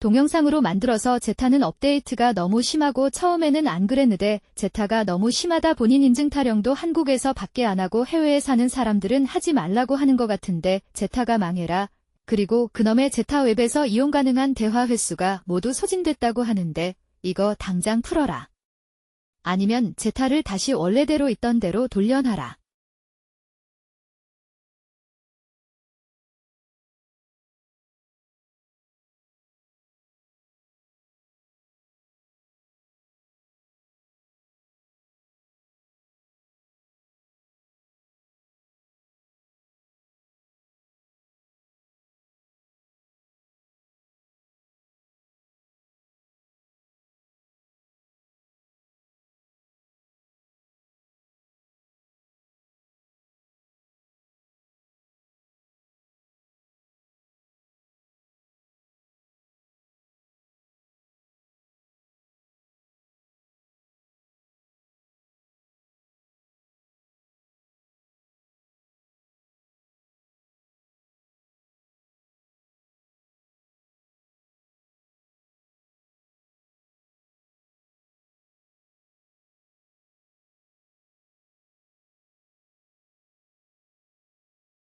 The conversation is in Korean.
동영상으로 만들어서 제타는 업데이트가 너무 심하고 처음에는 안 그랬는데 제타가 너무 심하다 본인 인증 타령도 한국에서 밖에 안 하고 해외에 사는 사람들은 하지 말라고 하는 것 같은데 제타가 망해라. 그리고 그놈의 제타 웹에서 이용 가능한 대화 횟수가 모두 소진됐다고 하는데 이거 당장 풀어라. 아니면 제타를 다시 원래대로 있던 대로 돌려놔라.